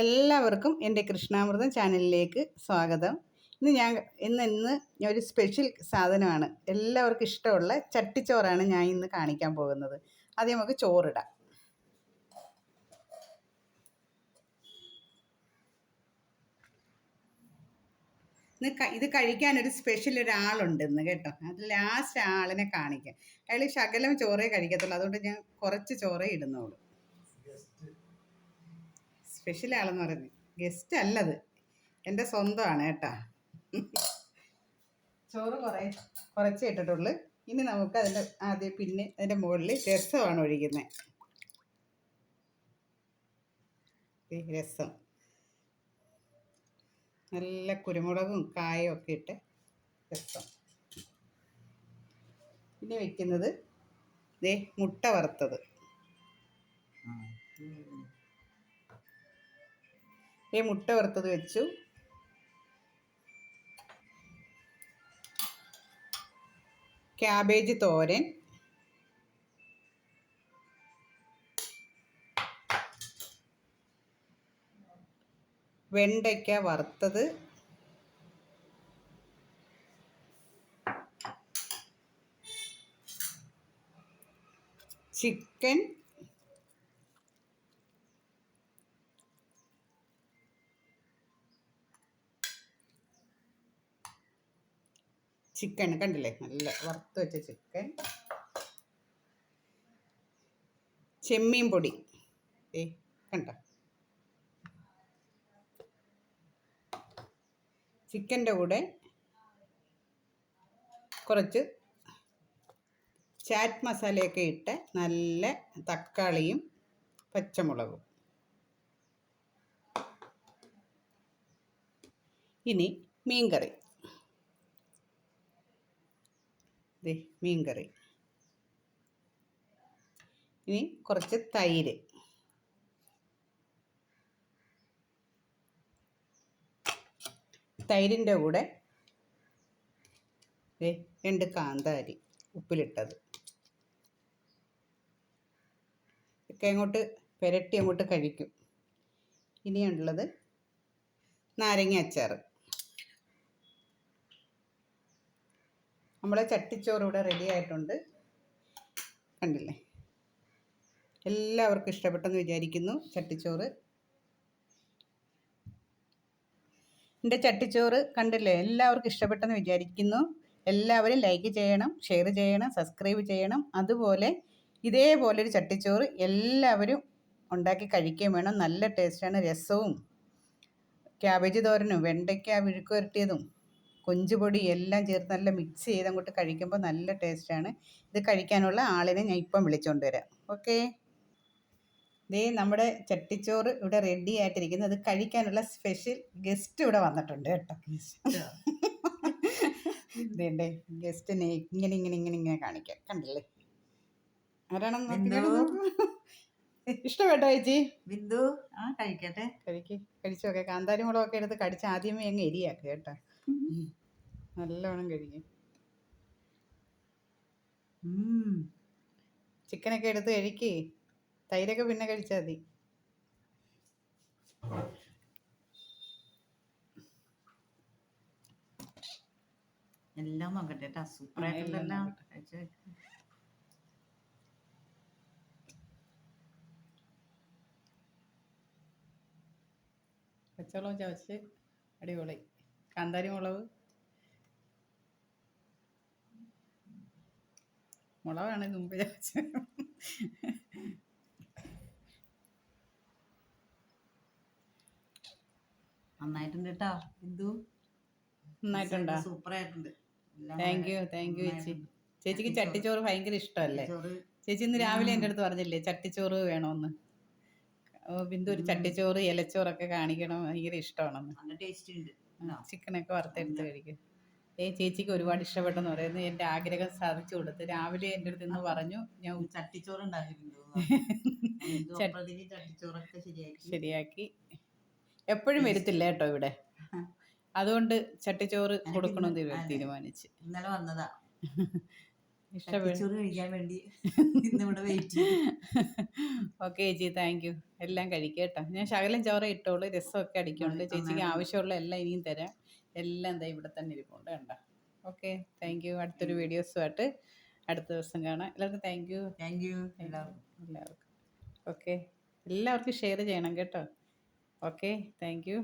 എല്ലാവർക്കും എന്റെ കൃഷ്ണാമൃതം ചാനലിലേക്ക് സ്വാഗതം. ഇന്ന് ഞാൻ ഇന്ന് ഇന്ന് ഒരു സ്പെഷ്യൽ സാധനമാണ്. എല്ലാവർക്കും ഇഷ്ടമുള്ള ചട്ടിച്ചോറാണ് ഞാൻ ഇന്ന് കാണിക്കാൻ പോകുന്നത്. ആദ്യം നമുക്ക് ചോറിടാം. ഇന്ന് ഇത് കഴിക്കാൻ ഒരു സ്പെഷ്യൽ ഒരാളുണ്ട് ഇന്ന് കേട്ടോ. അത് ലാസ്റ്റ് ആളിനെ കാണിക്കാം. അയാൾ ശകലം ചോറേ കഴിക്കത്തുള്ളൂ. അതുകൊണ്ട് ഞാൻ കുറച്ച് ചോറേ ഇടുന്നുള്ളൂ. സ്പെഷ്യൽ ആളെന്ന് പറയുന്നത്. ഗസ്റ്റ് അല്ലത്. എന്റെ സ്വന്തമാണ് കേട്ടാ. ചോറ് കുറേ കുറച്ചേ ഇട്ടിട്ടുള്ളൂ. ഇനി നമുക്ക് അതിന്റെ ആദ്യം പിന്നെ അതിന്റെ മുകളിൽ രസമാണ് ഒഴിക്കുന്നത് രസം. നല്ല കുരുമുളകും കായും ഒക്കെ ഇട്ട് രസം. പിന്നെ വെക്കുന്നത് ദേ മുട്ട വറുത്തത്. ഈ മുട്ട വറുത്തത് വെച്ചു. ക്യാബേജ് തോരൻ. വെണ്ടയ്ക്ക വറുത്തത്. ചിക്കൻ. ചിക്കൻ കണ്ടില്ലേ? നല്ല വറുത്ത് വെച്ച ചിക്കൻ. ചെമ്മീൻ പൊടി. ഏ കണ്ട? ചിക്കന്റെ കൂടെ കുറച്ച് ചാറ്റ് മസാലയൊക്കെ ഇട്ട് നല്ല തക്കാളിയും പച്ചമുളകും. ഇനി മീൻകറി. ദേ മീൻകറി. ഇനി കുറച്ച് തൈര്. തൈരിന്റെ കൂടെ രണ്ട് കാന്താരി ഉപ്പിലിട്ടത്. ഒക്കെ അങ്ങോട്ട് പുരട്ടി അങ്ങോട്ട് കഴിക്കും. ഇനിയുള്ളത് നാരങ്ങ അച്ചാർ നമ്മളെ ചട്ടിച്ചോറ് ഇവിടെ റെഡി ആയിട്ടുണ്ട്. കണ്ടില്ലേ? എല്ലാവർക്കും ഇഷ്ടപ്പെട്ടെന്ന് വിചാരിക്കുന്നു ചട്ടിച്ചോറ്. എന്റെ ചട്ടിച്ചോറ് കണ്ടില്ലേ? എല്ലാവർക്കും ഇഷ്ടപ്പെട്ടെന്ന് വിചാരിക്കുന്നു. എല്ലാവരും ലൈക്ക് ചെയ്യണം ഷെയർ ചെയ്യണം സബ്സ്ക്രൈബ് ചെയ്യണം. അതുപോലെ ഇതേപോലെ ഒരു ചട്ടിച്ചോറ് എല്ലാവരും ഉണ്ടാക്കി കഴിക്കുകയും വേണം. നല്ല ടേസ്റ്റാണ് രസവും. ക്യാബേജ് തോരനും വെണ്ടയ്ക്ക വിഴുക്ക് വരട്ടിയതും കൊഞ്ചുപൊടി എല്ലാം ചേർത്ത് നല്ല മിക്സ് ചെയ്ത് അങ്ങോട്ട് കഴിക്കുമ്പോൾ നല്ല ടേസ്റ്റാണ് ഇത് കഴിക്കാനുള്ള ആളിനെ ഞാൻ ഇപ്പം വിളിച്ചുകൊണ്ട് വരാം. ഓക്കേ ദേ നമ്മുടെ ചട്ടിച്ചോറ് ഇവിടെ റെഡി ആയിട്ടിരിക്കുന്നു. അത് കഴിക്കാനുള്ള സ്പെഷ്യൽ ഗസ്റ്റ് ഇവിടെ വന്നിട്ടുണ്ട് കേട്ടോ. ഇതേണ്ടേ ഗസ്റ്റിനെ ഇങ്ങനെ ഇങ്ങനെ ഇങ്ങനെ ഇങ്ങനെ കാണിക്കാം. കണ്ടില്ലേ? ആരാണെന്ന്. ഇഷ്ടപ്പെട്ടോ ചേച്ചി? ബിന്ദു? ആ കഴിക്കട്ടെ. കഴിക്കേ. കഴിച്ചു നോക്കെ. കാന്താരി മുളകൊക്കെ എടുത്ത് കടിച്ച് ആദ്യമേ അങ്ങ് എരിയാക്കുക കേട്ടോ. നല്ലോണം കഴിക്കും. ചിക്കനൊക്കെ എടുത്ത് കഴിക്ക്. തൈരൊക്കെ പിന്നെ കഴിച്ചാൽ മതി. എല്ലാം നോക്കട്ടെ കേട്ടോ. കഴിച്ച്. പച്ചവെള്ളം ചവച്ച് അടിപൊളി. കാന്താരി മുളക് മുളകാണ് മുമ്പ് ചവച്ച് നന്നായിട്ടുണ്ട് കേട്ടോ ബിന്ദു. നന്നായിട്ടുണ്ടോ? സൂപ്പർ ആയിട്ടുണ്ട് താങ്ക് യു താങ്ക് യു ചേച്ചി. ചേച്ചിക്ക് ചട്ടിച്ചോറ്. ഭയങ്കര ഇഷ്ടമല്ലേ? ചേച്ചി ഇന്ന് രാവിലെ എന്റെ അടുത്ത് പറഞ്ഞില്ലേ ചട്ടിച്ചോറ് വേണമെന്ന് ബിന്ദു ഒരു ചട്ടിച്ചോറ് ഇലച്ചോറൊക്കെ കാണിക്കണം ഭയങ്കര ഇഷ്ടമാണെന്ന്. ചിക്കനൊക്കെ വറുത്തെടുത്ത് കഴിക്കും. ഏ ചേച്ചിക്ക് ഒരുപാട് ഇഷ്ടപ്പെട്ടെന്ന് പറയുന്നത് എന്റെ ആഗ്രഹം സാധിച്ചു കൊടുത്ത്. രാവിലെ എന്റെ അടുത്ത് നിന്ന് പറഞ്ഞു ഞാൻ ഒരു ചട്ടിച്ചോറ് ഉണ്ടാക്കി ബിന്ദു ബിന്ദു ചട്ടി- അപ്പോഴത്തേക്ക് ശരിയാക്കി. എപ്പോഴും വരുത്തില്ല കേട്ടോ ഇവിടെ. അതുകൊണ്ട് ചട്ടിച്ചോറ് കൊടുക്കണം കൊടുക്കണമെന്ന് തീരുമാനിച്ച്. ഇന്നലെ വന്നതാ. ഇഷ്ടപ്പെട്ടു. കഴിക്കാൻ വേണ്ടി. ഇന്നിവിടെ വെയിറ്റ് ചെയ്യും ഓക്കെ ചേച്ചി താങ്ക് യു എല്ലാം കഴിക്കാം കേട്ടോ. ഞാൻ ശകലം ചോറ് ഇട്ടോളൂ. രസമൊക്കെ അടിക്കുന്നുണ്ട്. ചേച്ചിക്ക് ആവശ്യമുള്ള എല്ലാം ഇനിയും തരാം. എല്ലാം എന്താ ഇവിടെ തന്നെ ഇരിപ്പുണ്ട് കണ്ട? ഓക്കെ താങ്ക് യു അടുത്തൊരു വീഡിയോസുമായിട്ട് അടുത്ത ദിവസം കാണാം. എല്ലാവർക്കും താങ്ക് യു താങ്ക് യു എല്ലാവർക്കും എല്ലാവർക്കും. ഓക്കെ എല്ലാവർക്കും ഷെയർ ചെയ്യണം കേട്ടോ. Okay thank you